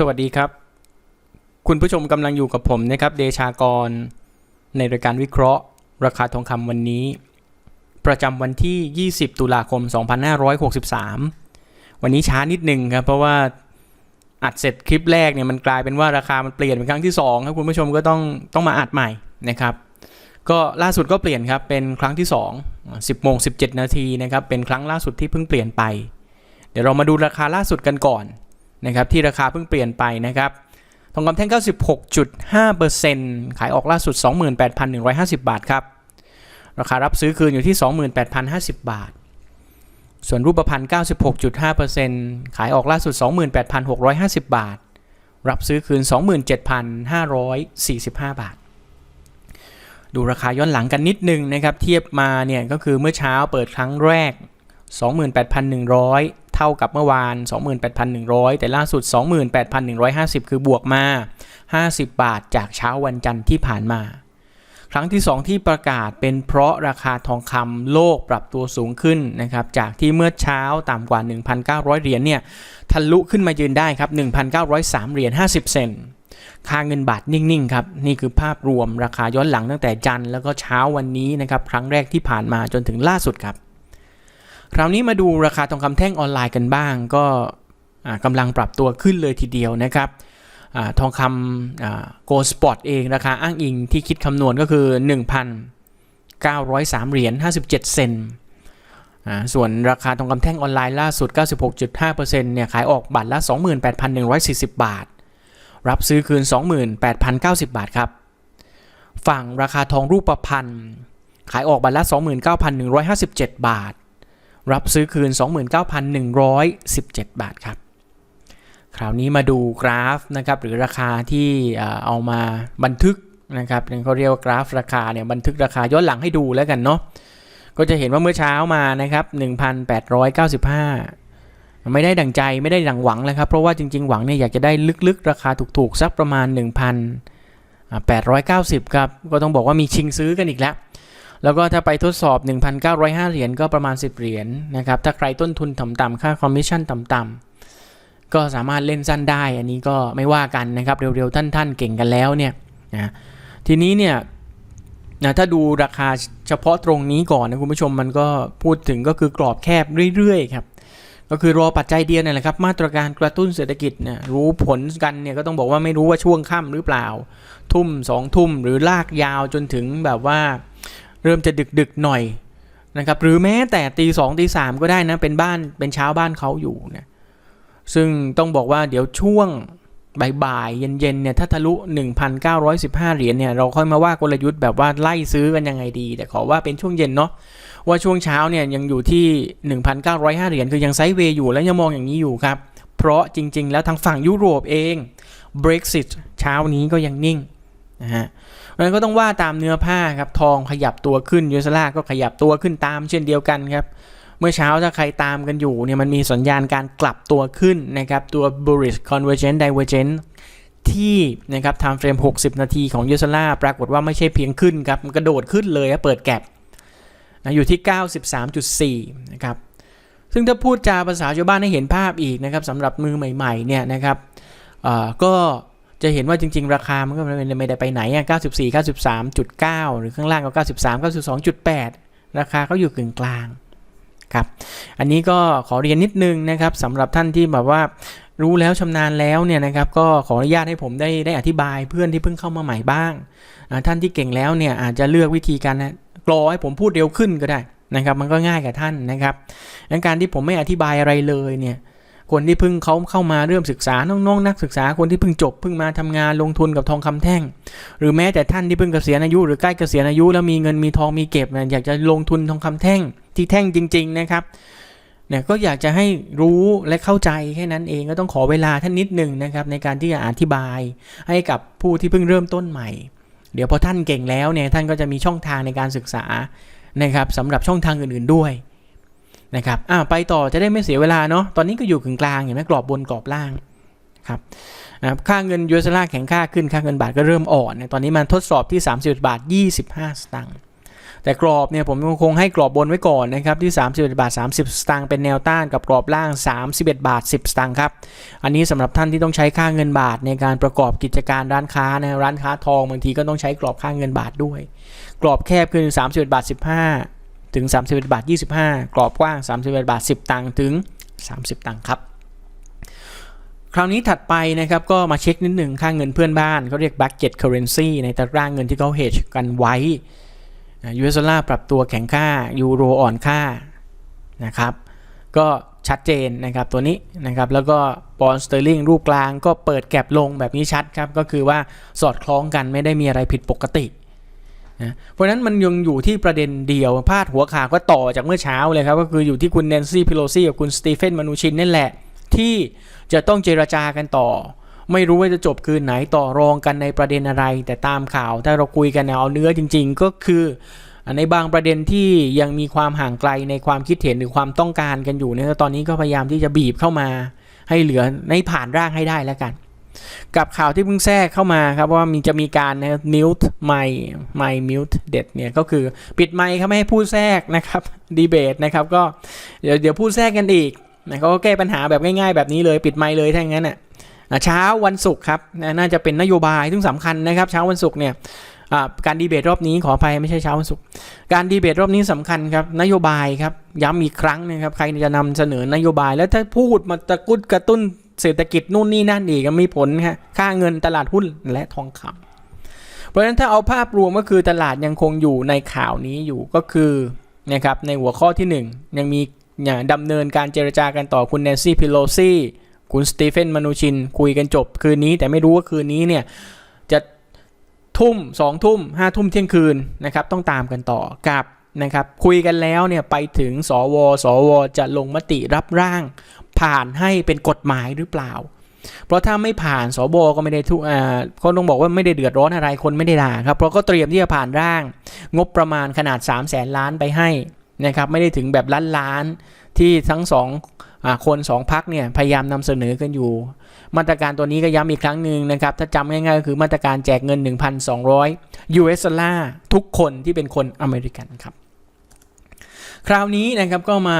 สวัสดีครับ คุณผู้ชมกำลังอยู่กับผมนะครับ เดชากร ในรายการวิเคราะห์ ราคาทองคำวันนี้ ประจำวันที่ 20 ตุลาคม 2563 วันนี้ช้านิดหนึ่งครับ เพราะว่าอัดเสร็จคลิปแรกเนี่ยมันกลายเป็นว่าราคามันเปลี่ยนเป็นครั้งที่2ครับคุณผู้ชมก็ต้องต้องมาอัดใหม่นะครับ ก็ล่าสุดก็เปลี่ยนครับเป็นครั้งที่ 2 10โมง17 นาทีนะครับเป็นครั้งล่าสุดที่เพิ่งเปลี่ยนไป เดี๋ยวเรามาดูราคาล่าสุดกันก่อน นะครับที่ราคาเพิ่งเปลี่ยนไปนะครับทองคำแท่ง 96.5%ขายออกล่าสุด 28,150 บาทครับ ราคารับซื้อคืนอยู่ที่ 28,050 บาท ส่วนรูปพรรณ96.5%ขายออกล่าสุด 28,650 บาท รับซื้อคืน 27,545 บาท ดูราคาย้อนหลังกันนิดนึงนะครับ เทียบมาเนี่ยก็คือเมื่อเช้าเปิดครั้งแรก 28,100 เท่ากับเมื่อวาน 28,100 แต่ล่าสุด 28,150 คือบวกมา 50 บาทจากเช้าวันจันทร์ที่ผ่านมา ครั้งที่ 2 ที่ประกาศเป็นเพราะราคาทองคำโลกปรับตัวสูงขึ้นนะครับจากที่เมื่อเช้าต่ำกว่า 1,900 เหรียญเนี่ยทะลุขึ้นมายืนได้ครับ 1,903 เหรียญ50 เซนต์ค่าเงินบาทนิ่งๆครับนี่คือภาพรวมราคาย้อนหลังตั้งแต่จันทร์แล้วก็เช้าวันนี้นะครับครั้งแรกที่ผ่านมาจนถึงล่าสุดครับ คราวนี้มาดูราคาทองคำแท่งออนไลน์กันบ้าง ก็อ่ากำลังปรับตัวขึ้นเลยทีเดียวนะครับอทองคำโกลสปอตเองราคาอ้างอิงที่คิดคำนวณก็คือ 1,903 เหรียญ 57 เซนส่วนราคาทองคำแท่งออนไลน์ล่าสุด 96.5%เนี่ยขายออกบัตรละ 28,140 บาท รับซื้อคืน 28,090 บาทครับ ฝั่งราคาทองรูปพรรณขายออกบัตรละ 29,157 บาท รับซื้อคืน 29,117 บาทครับ คราวนี้มาดูกราฟนะครับหรือราคาที่เอามาบันทึกนะครับเขาเรียกว่ากราฟราคาเนี่ยบันทึกราคาย้อนหลังให้ดูแล้วกันเนาะก็จะเห็นว่าเมื่อเช้ามานะครับ 1,895 ไม่ได้ดังใจไม่ได้ดังหวังเลยครับ เพราะว่าจริง ๆ หวังเนี่ยอยากจะได้ลึกๆ ราคาถูกๆ สักประมาณ 1,890 ครับ ก็ต้องบอกว่ามีชิงซื้อกันอีกแล้ว แล้วก็ถ้าไปทดสอบ 1,905 เหรียญก็ประมาณ 10 เหรียญนะครับ ถ้าใครต้นทุนต่ำๆค่าคอมมิชชั่นต่ำๆก็สามารถเล่นสั้นได้ อันนี้ก็ไม่ว่ากันนะครับ เร็วๆ ท่านๆ เก่งกันแล้วเนี่ยนะทีนี้เนี่ยนะถ้าดูราคาเฉพาะตรงนี้ก่อนนะคุณผู้ชมมันก็พูดถึงก็คือกรอบแคบเรื่อยๆครับก็คือรอปัจจัยเดียวนั่แหละครับ มาตรการกระตุ้นเศรษฐกิจเนี่ยรู้ผลกันเนี่ยก็ต้องบอกว่าไม่รู้ว่าช่วงค่ำหรือเปล่า ทุ่มสองทุ่มหรือลากยาวจนถึงแบบว่า เริ่มจะดึกดึกๆหน่อยนะครับหรือแม้แต่ตีสองตีสามก็ได้นะเป็นบ้านเป็นเช้าบ้านเขาอยู่เนี่ยซึ่งต้องบอกว่าเดี๋ยวช่วงบ่ายๆเย็นๆเนี่ยถ้าทะลุ 1,915 เหรียญเนี่ยเราค่อยมาว่ากลยุทธ์แบบว่าไล่ซื้อกันยังไงดี แต่ขอว่าเป็นช่วงเย็นเนาะว่าช่วงเช้าเนี่ยยังอยู่ที่ 1,905 เหรียญคือยังไซด์เวย์อยู่แล้วยังมองอย่างนี้อยู่ครับ เพราะจริงๆ แล้วทางฝั่งยุโรปเอง Brexit เช้านี้ก็ยังนิ่งนะฮะ เพราะฉะนั้นก็ต้องว่าตามเนื้อผ้าครับทองขยับตัวขึ้นยูสล่าก็ขยับตัวขึ้นตามเช่นเดียวกันครับเมื่อเช้าถ้าใครตามกันอยู่เนี่ยมันมีสัญญาณการกลับตัวขึ้นนะครับตัว bullish convergent divergent ที่นะครับ time frame 60 นาทีของยูสล่าปรากฏว่าไม่ใช่เพียงขึ้นครับมันกระโดดขึ้นเลยเปิดแก็บนะอยู่ที่ 93.4 นะครับ ซึ่งถ้าพูดจาภาษาชาวบ้านให้เห็นภาพอีกนะครับสำหรับมือใหม่ ๆ เนี่ยนะครับก็ จะเห็นว่าจริง ๆ ราคามันก็ไม่ได้ไปไหนอะ94 93.9 หรือข้างล่างก็ 93 92.8 ราคาเขาอยู่กึ่งกลางครับอันนี้ก็ขอเรียนนิดนึงนะครับสำหรับท่านที่แบบว่ารู้แล้วชำนาญแล้วเนี่ยนะครับก็ขออนุญาตให้ผมได้ได้อธิบายเพื่อนที่เพิ่งเข้ามาใหม่บ้าง ท่านที่เก่งแล้วเนี่ยอาจจะเลือกวิธีการกรอให้ผมพูดเร็วขึ้นก็ได้นะครับ มันก็ง่ายกับท่านนะครับดังการที่ผมไม่อธิบายอะไรเลยเนี่ย คนที่เพิ่งเขาเข้ามาเริ่มศึกษาน้องๆนักศึกษาคนที่เพิ่งจบเพิ่งมาทำงานลงทุนกับทองคำแท่ง หรือแม้แต่ท่านที่เพิ่งเกษียณอายุหรือใกล้เกษียณอายุแล้วมีเงินมีทองมีเก็บนะอยากจะลงทุนทองคำแท่งที่แท่งจริง ๆนะครับเนี่ยก็อยากจะให้รู้และเข้าใจแค่นั้นเองก็ต้องขอเวลาท่านนิดหนึ่งนะครับในการที่จะอธิบายให้กับผู้ที่เพิ่งเริ่มต้นใหม่ เดี๋ยวพอท่านเก่งแล้วเนี่ยท่านก็จะมีช่องทางในการศึกษานะครับสำหรับช่องทางอื่นๆด้วย นะครับอ่าไปต่อจะได้ไม่เสียเวลาเนาะตอนนี้ก็อยู่กึ่งกลางเห็นไหมกรอบบนกรอบล่างครับค่าเงินยูเอสลาแข็งค่าขึ้นค่าเงินบาทก็เริ่มอ่อนนะตอนนี้มันทดสอบที่31บาท 25 สตางค์แต่กรอบเนี่ยผมคงให้กรอบบนไว้ก่อนนะครับที่ 31 บาท 30 สตางค์เป็นแนวต้านกับกรอบล่าง 31 บาท 10 สตางค์ครับ อันนี้สำหรับท่านที่ต้องใช้ค่าเงินบาทในการประกอบกิจการร้านค้านะร้านค้าทองบางทีก็ต้องใช้กรอบค่าเงินบาทด้วย กรอบแคบคือ31บาท 15 ถึง 31 บาท 25 กรอบกว้าง 31 บาท 10 ตังค์ถึง 30 ตังค์ครับ คราวนี้ถัดไปนะครับก็มาเช็คนิดหนึ่งค่าเงินเพื่อนบ้านเขาเรียก bucket currency ในตารางเงินที่เขา hedge กันไว้ยูเอสดอลลาร์ปรับตัวแข็งค่า ยูโรอ่อนค่านะครับ ก็ชัดเจนนะครับตัวนี้นะครับแล้วก็ปอนสเตอร์ลิงรูปกลางก็เปิดแก็บลงแบบนี้ชัดครับ ก็คือว่าสอดคล้องกันไม่ได้มีอะไรผิดปกติ นะเพราะฉะนั้นมันยังอยู่ที่ประเด็นเดียวพาดหัวข่าวก็ต่อจากเมื่อเช้าเลยครับ ก็คืออยู่ที่คุณแนนซี่พิโลซี่กับคุณสตีเฟนมานูชินนี่แหละ ที่จะต้องเจรจากันต่อ ไม่รู้ว่าจะจบคืนไหนต่อรองกันในประเด็นอะไร แต่ตามข่าวถ้าเราคุยกันเอาเนื้อจริง ๆ ก็คือในบางประเด็นที่ยังมีความห่างไกลในความคิดเห็นหรือความต้องการกันอยู่เนี่ยตอนนี้ก็พยายามที่จะบีบเข้ามา ให้เหลือในผ่านร่างให้ได้แล้วกัน กับข่าวที่เพิ่งแทรกเข้ามาครับว่ามีจะมีการนะมิวต์ไมไมมิวต์เด็ดเนี่ยก็คือปิดไมค์ครับไม่ให้พูดแทรกนะครับดีเบตนะครับก็เดี๋ยวเดี๋ยวพูดแทรกกันอีกนะเขาก็แก้ปัญหาแบบง่ายๆแบบนี้เลยปิดไมค์เลยถ้าอย่างนั้นอะอะเช้าวันศุกร์ครับนะน่าจะเป็นนโยบายซึ่งสำคัญนะครับเช้าวันศุกร์เนี่ยการดีเบตรอบนี้ขออภัยไม่ใช่เช้าวันศุกร์การดีเบตรอบนี้สำคัญครับนโยบายครับย้ำอีกครั้งนะครับใครจะนำเสนอนโยบายแล้วถ้าพูดมาตะกุดกระตุ้น เศรษฐกิจนู่นนี่นั่นอีกก็มีผลฮะค่าเงินตลาดหุ้นและทองคำเพราะฉะนั้นถ้าเอาภาพรวมก็คือตลาดยังคงอยู่ในข่าวนี้อยู่ก็คือนะครับในหัวข้อที่หนึ่งยังมีอย่าดำเนินการเจรจากันต่อคุณแนนซี่พิโลซี่คุณสตีเฟนมานูชินคุยกันจบคืนนี้ แต่ไม่รู้ว่าคืนนี้เนี่ยจะทุ่มสองทุ่มห้าทุ่มเที่ยงคืนนะครับต้องตามกันต่อกับนะครับคุยกันแล้วเนี่ยไปถึงสว สว จะลงมติรับร่าง ผ่านให้เป็นกฎหมายหรือเปล่า เพราะถ้าไม่ผ่านสบก็ไม่ได้ทุกอ่าเขาต้องบอกว่าไม่ได้เดือดร้อนอะไรคนไม่ได้ด่าครับเพราะก็เตรียมที่จะผ่านร่าง งบประมาณขนาด 3 0 0แสนล้านไปให้นะครับไม่ได้ถึงแบบล้านล้านที่ทั้งสองอคนสองพักเนี่ยพยายามนำเสนอกันอยู่ มาตรการตัวนี้ก็ย้ำอีกครั้งหนึ่งนะครับ ถ้าจำง่ายๆก็คือมาตรการแจกเงิน 1,200 US ดอลลาร์ทุกคนที่เป็นคนอเมริกันครับ คราวนี้นะครับก็มา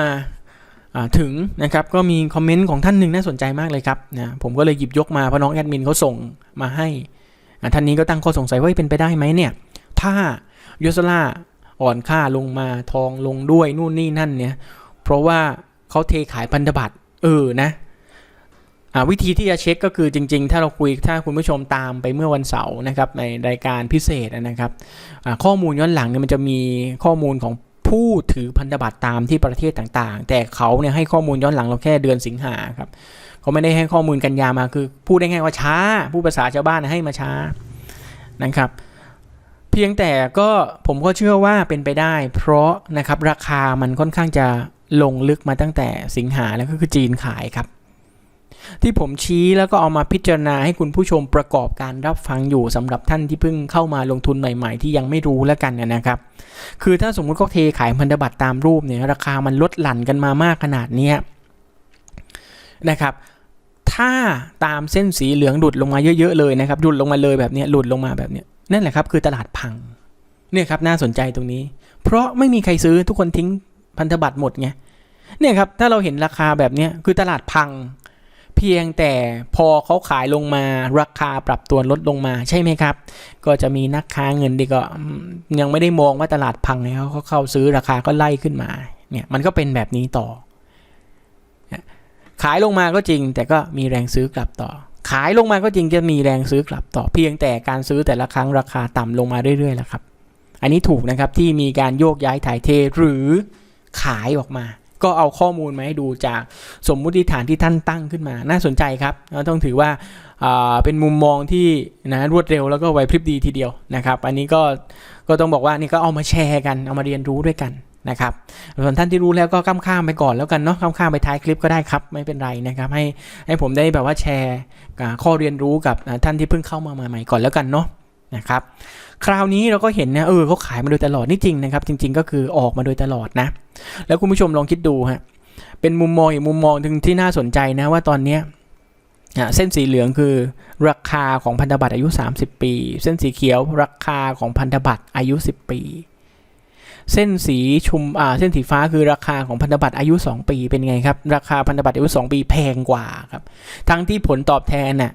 ถึงนะครับก็มีคอมเมนต์ของท่านหนึ่งน่าสนใจมากเลยครับนะผมก็เลยหยิบยกมาเพราะน้องแอดมินเขาส่งมาให้ท่านนี้ก็ตั้งข้อสงสัยว่าเป็นไปได้ไหมเนี่ย ถ้ายูสลาอ่อนค่าลงมาทองลงด้วยนู่นนี่นั่นเนี่ย เพราะว่าเขาเทขายพันธบัตรเออนะวิธีที่จะเช็คก็คือจริงๆ ถ้าเราคุยถ้าคุณผู้ชมตามไปเมื่อวันเสาร์นะครับในรายการพิเศษนะครับข้อมูลย้อนหลังเนี่ยมันจะมีข้อมูลของ ผู้ถือพันธบัตรตามที่ประเทศต่างๆ แต่เขาเนี่ยให้ข้อมูลย้อนหลังเราแค่เดือนสิงหาครับเขาไม่ได้ให้ข้อมูลกันยามาคือพูดได้ง่ายว่าช้าผู้ภาษาชาวบ้านให้มาช้านะครับ เพียงแต่ก็ผมก็เชื่อว่าเป็นไปได้ เพราะนะครับราคามันค่อนข้างจะลงลึกมาตั้งแต่สิงหาแล้วก็คือจีนขายครับ ที่ผมชี้แล้วก็เอามาพิจารณาให้คุณผู้ชมประกอบการรับฟังอยู่สำหรับท่านที่เพิ่งเข้ามาลงทุนใหม่ ๆ ที่ยังไม่รู้แล้วกันนะครับ คือถ้าสมมุติเขาเทขายพันธบัตรตามรูปเนี่ยราคามันลดหลั่นกันมามากขนาดนี้นะครับถ้าตามเส้นสีเหลืองหลุดลงมาเยอะๆเลยนะครับหลุดลงมาเลยแบบนี้หลุดลงมาแบบนี้นั่นแหละครับคือตลาดพังเนี่ยครับน่าสนใจตรงนี้ เพราะไม่มีใครซื้อทุกคนทิ้งพันธบัตรหมดไงเนี่ยครับถ้าเราเห็นราคาแบบนี้คือตลาดพัง เพียงแต่พอเขาขายลงมาราคาปรับตัวลดลงมาใช่ไหมครับ ก็จะมีนักค้าเงินดีก็ยังไม่ได้มองว่าตลาดพังแล้วเขาเข้าซื้อราคาก็ไล่ขึ้นมาเนี่ยมันก็เป็นแบบนี้ต่อ ขายลงมาก็จริง แต่ก็มีแรงซื้อกลับต่อ ขายลงมาก็จริงจะมีแรงซื้อกลับต่อ เพียงแต่การซื้อแต่ละครั้งราคาต่ำลงมาเรื่อยๆแล้วครับ อันนี้ถูกนะครับที่มีการโยกย้ายถ่ายเทหรือขายออกมา ก็เอาข้อมูลมาให้ดูจากสมมุติฐานที่ท่านตั้งขึ้นมา น่าสนใจครับเราต้องถือว่าอ่าเป็นมุมมองที่นะรวดเร็วแล้วก็ไวพริบดีทีเดียวนะครับ อันนี้ก็ก็ต้องบอกว่านี่ก็เอามาแชร์กัน เอามาเรียนรู้ด้วยกันนะครับ ส่วนท่านที่รู้แล้วก็ข้ามข้ามไปก่อนแล้วกันเนาะข้ามข้ามไปท้ายคลิปก็ได้ครับ ไม่เป็นไรนะครับ ให้ให้ผมได้แบบว่าแชร์ข้อเรียนรู้กับท่านที่เพิ่งเข้ามาใหม่ๆก่อนแล้วกันเนาะนะครับ คราวนี้เราก็เห็นนะเออเขาขายมาโดยตลอดนี่จริงนะครับ จริง ๆ ก็คือออกมาโดยตลอดนะ แล้วคุณผู้ชมลองคิดดูฮะเป็นมุมมองอีกมุมมองหนึ่งที่น่าสนใจนะว่าตอนเนี้ยเส้นสีเหลืองคือราคาของพันธบัตรอายุ 30 ปี เส้นสีเขียวราคาของพันธบัตรอายุ 10 ปี เส้นสีชุมอ่าเส้นสีฟ้าคือราคาของพันธบัตรอายุ 2 ปีเป็นไงครับ ราคาพันธบัตรอายุ 2 ปีแพงกว่าครับ ทั้งที่ผลตอบแทนน่ะ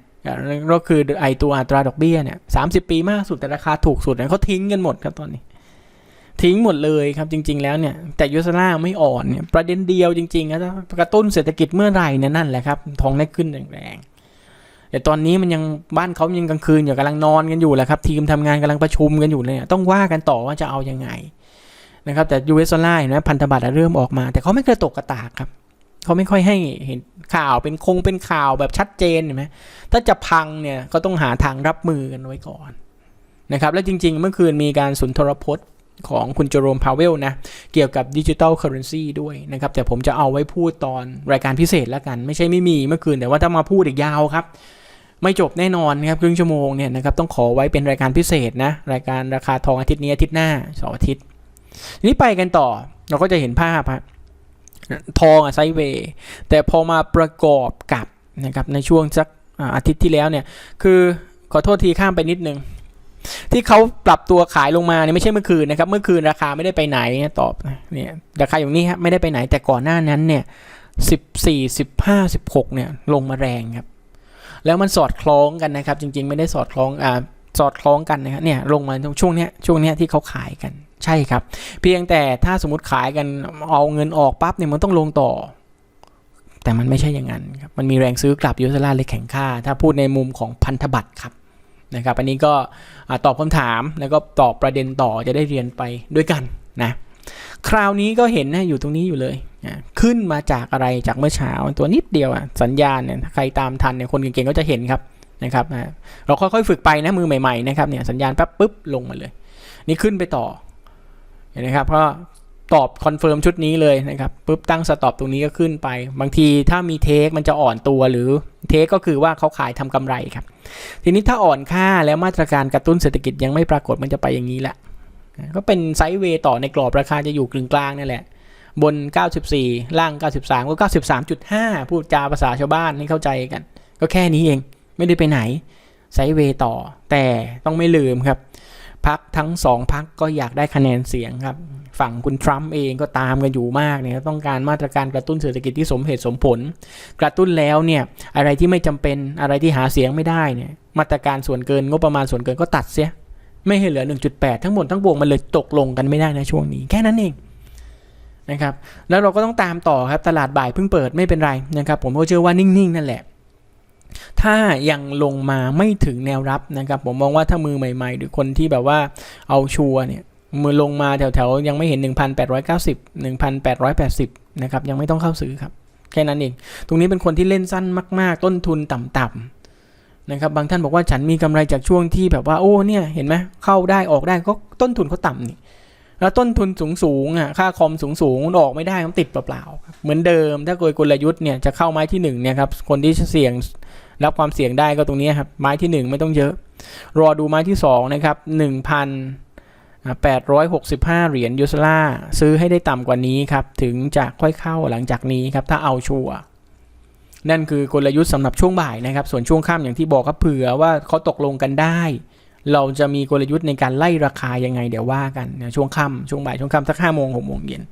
ก็คือไอตัวอัตราดอกเบี้ยเนี่ยสาปีมากสุดแต่ราคาถูกสุดเนี่ยเขาทิ้งกันหมดครับตอนนี้ ทิ้งหมดเลยครับจริง ๆ แล้วเนี่ยแต่ยูสล่าไม่อ่อนเนี่ยประเด็นเดียวจริงๆนะถ้ากระตุ้นเศรษฐกิจเมื่อไหร่เนี่ยนั่นแหละครับทองได้ขึ้นแรงๆแต่ตอนนี้มันยังบ้านเขายังกลางคืนอยู่กำลังนอนกันอยู่แหละครับทีมทำงานกำลังประชุมกันอยู่เลยเนี่ยต้องว่ากันต่อว่าจะเอายังไงนะครับแต่ยูเอสดอลลาร์เห็นไหมพันธบัตรเริ่มออกมา แต่เขาไม่กระตกกระตากครับ เขาไม่ค่อยให้เห็นข่าวเป็นคงเป็นข่าวแบบชัดเจนเห็นไหมถ้าจะพังเนี่ยก็ต้องหาทางรับมือกันไว้ก่อนนะครับและจริง ๆ เมื่อคืนมีการสุนทรพจน์ของคุณโจโรมพาวเวลนะเกี่ยวกับดิจิ t a ลเคอร์เรนซีด้วยนะครับ แต่ผมจะเอาไว้พูดตอนรายการพิเศษแล้วกัน ไม่ใช่ไม่มีเมื่อคืน แต่ว่าถ้ามาพูดอีกยาวครับ ไม่จบแน่นอนครับครึ่งชั่วโมงเนี่ยนะครับต้องขอไว้เป็นรายการพิเศษนะ รายการราคาทองอาทิตย์นี้อาทิตย์หน้าสองอาทิตย์นี้ไปกันต่อเราก็จะเห็นภาพฮะ ทองอะไซเวย์แต่พอมาประกอบกับนะครับในช่วงสักอาทิตย์ที่แล้วเนี่ยคือขอโทษทีข้ามไปนิดนึงที่เขาปรับตัวขายลงมาเนี่ยไม่ใช่เมื่อคืนนะครับ เมื่อคืนราคาไม่ได้ไปไหนตอบเนี่ยราคาอย่างนี้ครับไม่ได้ไปไหนแต่ก่อนหน้านั้นเนี่ยสิบสี่สิบห้าสิบหกเนี่ยลงมาแรงครับ แล้วมันสอดคล้องกันนะครับ จริง ๆ ไม่ได้สอดคล้องอ่าสอดคล้องกันนะครับเนี่ยลงมาช่วงเนี้ยช่วงเนี้ยที่เขาขายกัน ใช่ครับ เพียงแต่ถ้าสมมติขายกันเอาเงินออกปั๊บเนี่ยมันต้องลงต่อ แต่มันไม่ใช่อย่างนั้นครับมันมีแรงซื้อกลับยูสลาเลยแข็งค่า ถ้าพูดในมุมของพันธบัตรครับนะครับ อันนี้ก็ตอบคำถามแล้วก็ตอบประเด็นต่อจะได้เรียนไปด้วยกันนะคราวนี้ก็เห็นนะอยู่ตรงนี้อยู่เลยอะขึ้นมาจากอะไรจากเมื่อเช้าตัวนิดเดียวอะสัญญาณเนี่ยถ้าใครตามทันเนี่ยคนเก่งๆก็จะเห็นครับนะครับนะเราค่อยๆฝึกไปนะมือใหม่ๆนะครับเนี่ยสัญญาณแป๊บปุ๊บลงมาเลย นี่ขึ้นไปต่อ เห็นไหมครับก็ตอบคอนเฟิร์มชุดนี้เลยนะครับปุ๊บตั้งสต็อปตรงนี้ก็ขึ้นไป บางทีถ้ามีเทคมันจะอ่อนตัวหรือเทคก็คือว่าเขาขายทำกำไรครับ ทีนี้ถ้าอ่อนค่าแล้วมาตรการกระตุ้นเศรษฐกิจยังไม่ปรากฏมันจะไปอย่างนี้แหละก็เป็นไซด์เวย์ต่อในกรอบราคาจะอยู่กลางกลางๆนี่แหละ บน 94 ล่าง 93 ก็ 93.5 พูดจาภาษาชาวบ้านให้เข้าใจกัน ก็แค่นี้เองไม่ได้ไปไหนไซด์เวย์ต่อแต่ต้องไม่ลืมครับ พักทั้งสองพักก็อยากได้คะแนนเสียงครับ ฝั่งคุณทรัมป์เองก็ตามกันอยู่มากเนี่ยต้องการมาตรการกระตุ้นเศรษฐกิจที่สมเหตุสมผล กระตุ้นแล้วเนี่ยอะไรที่ไม่จำเป็นอะไรที่หาเสียงไม่ได้เนี่ยมาตรการส่วนเกินงบประมาณส่วนเกินก็ตัดเสีย ไม่ให้เหลือ 1.8 ทั้งหมดทั้งบวกมันเลยตกลงกันไม่ได้ในช่วงนี้แค่นั้นเองนะครับแล้วเราก็ต้องตามต่อครับตลาดบ่ายเพิ่งเปิดไม่เป็นไรนะครับผมก็เชื่อว่านิ่งๆนั่นแหละ ถ้ายังลงมาไม่ถึงแนวรับนะครับ ผมมองว่าถ้ามือใหม่ ๆ หรือคนที่แบบว่าเอาชัวร์เนี่ยมือลงมาแถวๆ ยังไม่เห็น 1,890 1,880 นะครับ ยังไม่ต้องเข้าซื้อครับ แค่นั้นเอง ตรงนี้เป็นคนที่เล่นสั้นมากๆ ต้นทุนต่ำๆนะครับ บางท่านบอกว่าฉันมีกำไรจากช่วงที่แบบว่า โอ้เนี่ยเห็นไหมเข้าได้ออกได้ก็ต้นทุนเขาต่ำนี่แล้วต้นทุนสูงสูงๆอะค่าคอมสูงสูงๆออกไม่ได้มันติดเปล่าๆเหมือนเดิมถ้าโดยกลยุทธ์เนี่ยจะเข้าไม้ที่หนึ่งเนี่ยครับคนที่เสี่ยง รับความเสี่ยงได้ก็ตรงนี้ครับ ไม้ที่หนึ่งไม่ต้องเยอะ รอดูไม้ที่สองนะครับหนึ่งพันแปดร้อยหกสิบห้าเหรียญยูสลาซื้อให้ได้ต่ำกว่านี้ครับ ถึงจะค่อยเข้าหลังจากนี้ครับ ถ้าเอาชัวร์นั่นคือกลยุทธ์สำหรับช่วงบ่ายนะครับ ส่วนช่วงค่ำอย่างที่บอกครับเผื่อว่าเขาตกลงกันได้ เราจะมีกลยุทธ์ในการไล่ราคายังไงเดี๋ยวว่ากันช่วงค่ำช่วงบ่ายช่วงค่ำสักห้าโมงหกโมงเย็น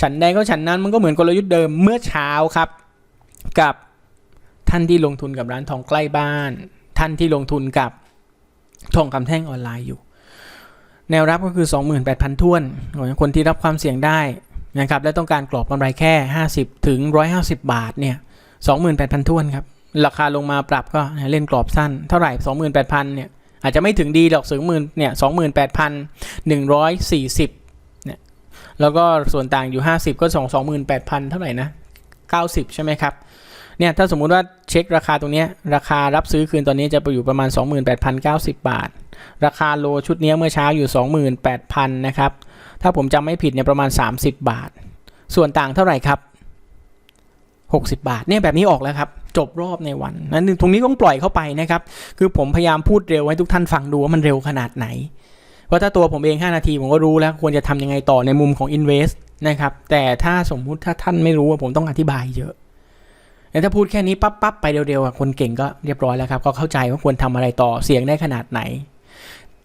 ฉันใดก็ฉันนั้นมันก็เหมือนกลยุทธ์เดิมเมื่อเช้าครับ กับ ท่านที่ลงทุนกับร้านทองใกล้บ้าน ท่านที่ลงทุนกับทองคำแท่งออนไลน์อยู่ แนวรับก็คือ 28,000ท้วนของคนที่รับความเสี่ยงได้นะครับและต้องการกรอบกำไรแค่ 50 ถึง 150 บาทเนี่ย28,000ท้วนครับราคาลงมาปรับก็เล่นกรอบสั้นเท่าไหร่ 28,000เนี่ยอาจจะไม่ถึงดีหรอกถึงหมื่นเนี่ย28,140เนี่ยแล้วก็ส่วนต่างอยู่ 50 ก็สอง28,000เท่าไหร่นะ90ใช่ไหมครับ เนี่ยถ้าสมมุติว่าเช็คราคาตรงนี้ราคารับซื้อคืนตอนนี้จะไปอยู่ประมาณ 28,090 บาท ราคาโลชุดนี้เมื่อเช้าอยู่ 28,000นะครับถ้าผมจำไม่ผิดเนี่ยประมาณ 30 บาท ส่วนต่างเท่าไหร่ครับ 60 บาทเนี่ยแบบนี้ออกแล้วครับจบรอบในวันนั้นตรงนี้ต้องปล่อยเข้าไปนะครับ คือผมพยายามพูดเร็วให้ทุกท่านฟังดูว่ามันเร็วขนาดไหนเพราะถ้าตัวผมเอง 5 นาที ผมก็รู้แล้วควรจะทำยังไงต่อในมุมของ Invest นะครับ แต่ถ้าสมมุติถ้าท่านไม่รู้ว่าผมต้องอธิบายเยอะ ถ้าพูดแค่นี้ปั๊บปั๊บไปเร็วๆคนเก่งก็เรียบร้อยแล้วครับก็เข้าใจว่าควรทำอะไรต่อเสียงได้ขนาดไหน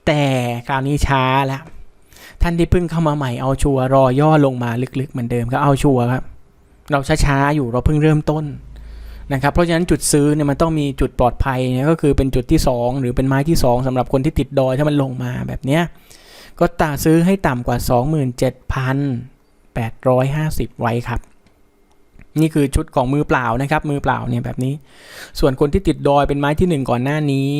แต่คราวนี้ช้าแล้วท่านที่เพิ่งเข้ามาใหม่เอาชัวรอย่อลงมาลึกๆเหมือนเดิมก็เอาชัวครับ เราช้าๆอยู่เราเพิ่งเริ่มต้นนะครับเพราะฉะนั้นจุดซื้อเนี่ยมันต้องมีจุดปลอดภัยเนี่ยก็คือเป็นจุดที่ 2 หรือเป็นไม้ที่ 2สำหรับคนที่ติดดอยถ้ามันลงมาแบบเนี้ยก็ตาซื้อให้ต่ำกว่า 27,850 ไว้ครับ นี่คือชุดของมือเปล่านะครับ มือเปล่าเนี่ยแบบนี้ ส่วนคนที่ติดดอยเป็นไม้ที่ 1 ก่อนหน้านี้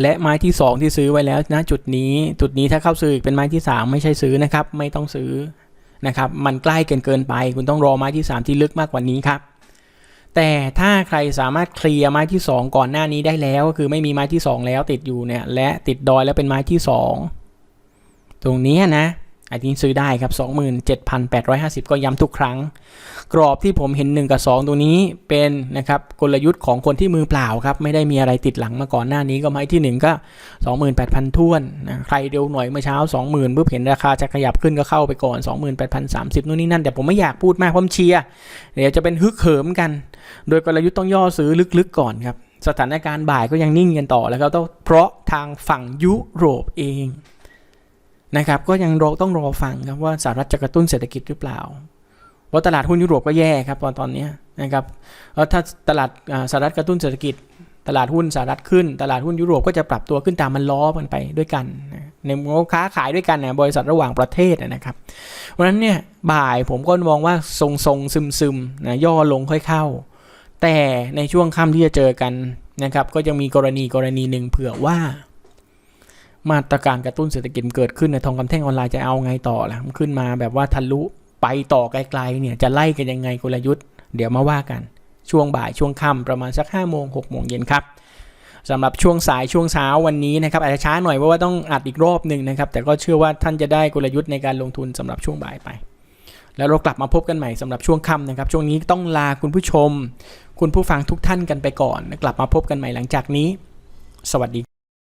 และไม้ที่ 2 ที่ซื้อไว้แล้วนะจุดนี้จุดนี้ถ้าเข้าซื้ออีกเป็นไม้ที่ 3 ไม่ใช่ซื้อนะครับ ไม่ต้องซื้อนะครับ มันใกล้เกินเกินไป คุณต้องรอไม้ที่ 3 ที่ลึกมากกว่านี้ครับ แต่ถ้าใครสามารถเคลียร์ไม้ที่ 2 ก่อนหน้านี้ได้แล้ว ก็คือไม่มีไม้ที่ 2 แล้วติดอยู่เนี่ยและติดดอยแล้วเป็นไม้ที่ 2 ตรงนี้นะ อันนี้ซื้อได้ครับ 27,850 ก็ย้ำทุกครั้ง กรอบที่ผมเห็น 1 กับ 2 ตัวนี้เป็นนะครับกลยุทธ์ของคนที่มือเปล่าครับ ไม่ได้มีอะไรติดหลังมาก่อนหน้านี้ก็ไม้ที่ 1 ก็ 28,000ท้วนนะใครเร็วหน่อยเมื่อเช้า 20,000ปุ๊บเห็นราคาจะขยับขึ้นก็เข้าไปก่อน 28,030นู่นนี่นั่น แต่ผมไม่อยากพูดมากเพราะมันเชียร์เดี๋ยวจะเป็นฮึกเหิมกัน โดยกลยุทธ์ต้องย่อซื้อลึกๆก่อนครับสถานการณ์บ่ายก็ยังนิ่งกันต่อแล้วก็ต้องเพราะทางฝั่งยุโรปเอง นะครับ ก็ยังรอต้องรอฟังครับว่าสหรัฐจะกระตุ้นเศรษฐกิจหรือเปล่าเพราะตลาดหุ้นยุโรปก็แย่ครับตอนตอนนี้นะครับแล้วถ้าตลาดสหรัฐกระตุ้นเศรษฐกิจ ตลาดหุ้นสหรัฐขึ้น ตลาดหุ้นยุโรปก็จะปรับตัวขึ้นตามมันล้อกันไปด้วยกัน ในมุค้าขายด้วยกันนะบริษัทระหว่างประเทศนะครับเพราะฉะนั้นเนี่ยบ่ายผมก็มองว่าทรงทรงซึมซึมๆนะย่อลงค่อยเข้า แต่ในช่วงค่ำที่จะเจอกันนะครับก็ยังมีกรณีกรณีหนึ่งเผื่อว่า มาตรการกระตุ้นเศรษฐกิจเกิดขึ้นในทองคำแท่งออนไลน์จะเอาไงต่อล่ะมันขึ้นมาแบบว่าทะลุไปต่อไกลๆเนี่ยจะไล่กันยังไงกลยุทธ์ เดี๋ยวมาว่ากัน ช่วงบ่ายช่วงค่ำประมาณสัก5โมง6โมงเย็นครับสำหรับช่วงสายช่วงเช้าวันนี้นะครับอาจจะช้าหน่อยเพราะว่าต้องอัดอีกรอบหนึ่งนะครับ แต่ก็เชื่อว่าท่านจะได้กลยุทธ์ในการลงทุนสำหรับช่วงบ่ายไป แล้วเรากลับมาพบกันใหม่สำหรับช่วงค่ำนะครับ ช่วงนี้ต้องลาคุณผู้ชม คุณผู้ฟังทุกท่านกันไปก่อน กลับมาพบกันใหม่หลังจากนี้ สวัสดี